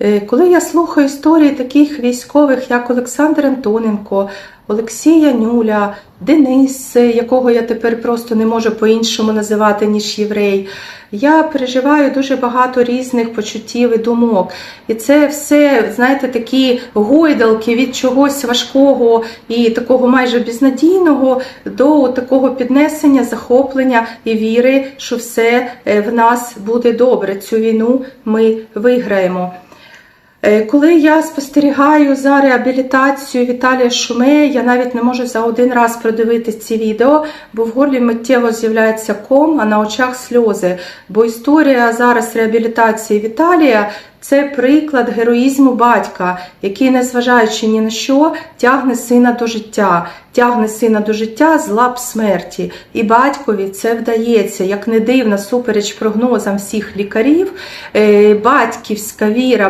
Е, Коли я слухаю історії таких військових, як Олександр Антоненко, Олексій Янюля, Денис, якого я тепер просто не можу по-іншому називати, ніж єврей, я переживаю дуже багато різних почуттів і думок. І це все, знаєте, такі гойдалки від чогось важкого і такого майже безнадійного до такого піднесення, захоплення і віри, що все е, в нас буде добре. Цю війну ми виграємо. Е, Коли я спостерігаю за реабілітацією Віталія Шуме, я навіть не можу за один раз продивитись ці відео, бо в горлі миттєво з'являється ком, а на очах сльози. Бо історія зараз реабілітації Віталія це приклад героїзму батька, який, незважаючи ні на що, тягне сина до життя, тягне сина до життя з лап смерті. І батькові це вдається, як не дивно, супереч прогнозам всіх лікарів, е, батьківська віра,